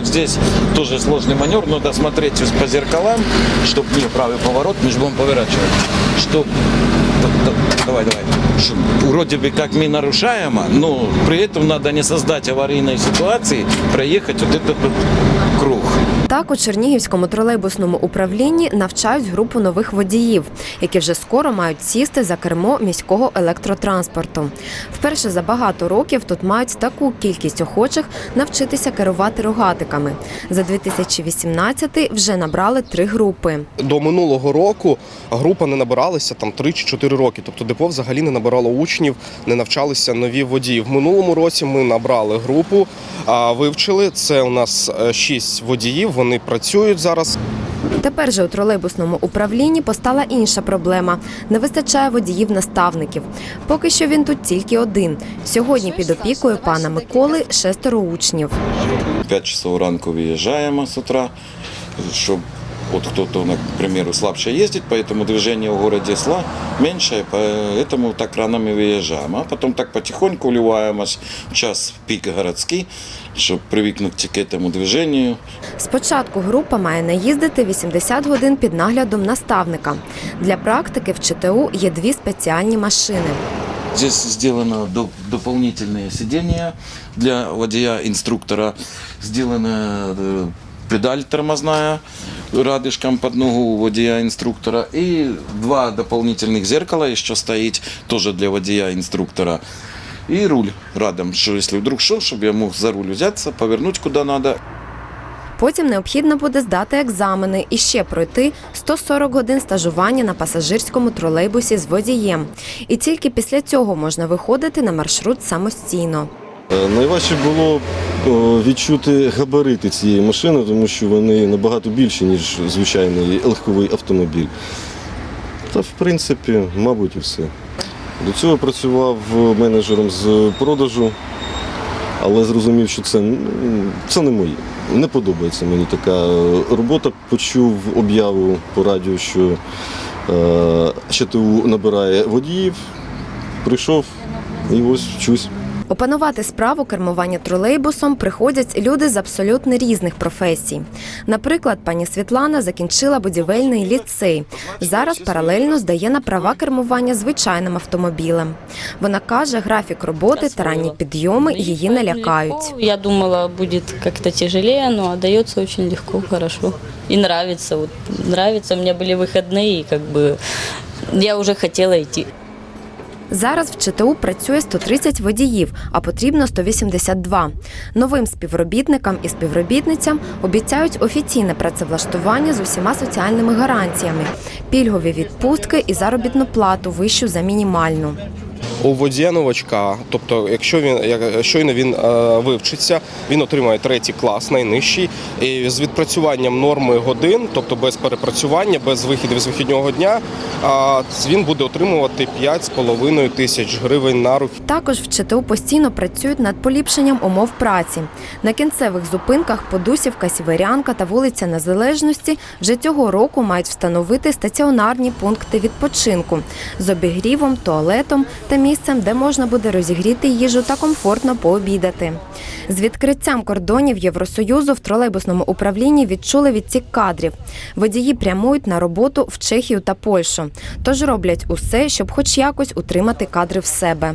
Вот здесь тоже сложный маневр, надо смотреть по зеркалам, чтобы не правый поворот, между будем поворачивать, чтобы давай, давай, Чтоб вроде бы как мы нарушаемо, но при этом надо не создать аварийной ситуации, проехать вот этот вот круг. Так у Чернігівському тролейбусному управлінні навчають групу нових водіїв, які вже скоро мають сісти за кермо міського електротранспорту. Вперше за багато років тут мають таку кількість охочих навчитися керувати рогатиками. За 2018 вже набрали три групи. До минулого року група не набиралася там 3 чи 4 роки. Тобто депо взагалі не набирало учнів, не навчалися нові водії. В минулому році ми набрали групу, а, вивчили. Це у нас 6 водіїв. Вони працюють зараз. Тепер же у тролейбусному управлінні постала інша проблема: не вистачає водіїв-наставників. Поки що він тут тільки один. Сьогодні під опікою пана Миколи шестеро учнів. 5 часов ранку виїжджаємо з утра, чтобы вот кто-то, к примеру, слабше ездит, поэтому движение в городе сла меньше, поэтому так рано мы выезжаем. А потом так потихоньку уливаем аж в час пик городский, чтобы привыкнуть к этому движению. Спочатку група має наїздити 80 годин під наглядом наставника. Для практики в ЧТУ є дві спеціальні машини. Здесь сделано доп- дополнительные сидения для водія-инструктора. Сделана э, педаль тормозная радышком под ногу у водія-инструктора. И два дополнительных зеркала еще стоит, тоже для водія-инструктора. И руль рядом, что если вдруг что, чтобы я мог за руль взяться, повернуть куда надо. Потім необхідно буде здати екзамени і ще пройти 140 годин стажування на пасажирському тролейбусі з водієм. І тільки після цього можна виходити на маршрут самостійно. Е, Найважче було відчути габарити цієї машини, тому що вони набагато більші, ніж звичайний легковий автомобіль. Та, в принципі, мабуть, і все. До цього працював менеджером з продажу, але зрозумів, що це, це не моє. Не подобається мені така робота. Почув об'яву по радіо, що е, ЩТУ набирає водіїв. Прийшов і ось вчусь. Опанувати справу кермування тролейбусом приходять люди з абсолютно різних професій. Наприклад, пані Світлана закінчила будівельний ліцей. Зараз паралельно здає на права кермування звичайним автомобілем. Вона каже, графік роботи та ранні підйоми її не лякають. Я думала, будет как-то тяжелее, но отдается очень легко, хорошо. И нравится. Вот, нравится. У меня были выходные, и как бы я уже хотела идти. Зараз в ЧТУ працює 130 водіїв, а потрібно 182. Новим співробітникам і співробітницям обіцяють офіційне працевлаштування з усіма соціальними гарантіями, пільгові відпустки і заробітну плату вищу за мінімальну. У водія новачка, тобто, якщо він як щойно він е, вивчиться, він отримає третій клас, найнижчий, і з відпрацюванням норми годин, тобто без перепрацювання, без вихідів з вихідного дня, а він буде отримувати 5,5 тисяч гривень на руки. Також в ЧТУ постійно працюють над поліпшенням умов праці. На кінцевих зупинках Подусівка, Сіверянка та вулиця Незалежності вже цього року мають встановити стаціонарні пункти відпочинку з обігрівом, туалетом та місцем, де можна буде розігріти їжу та комфортно пообідати. З відкриттям кордонів Євросоюзу в тролейбусному управлінні відчули відтік кадрів. Водії прямують на роботу в Чехію та Польщу, тож роблять усе, щоб хоч якось утримати кадри в себе.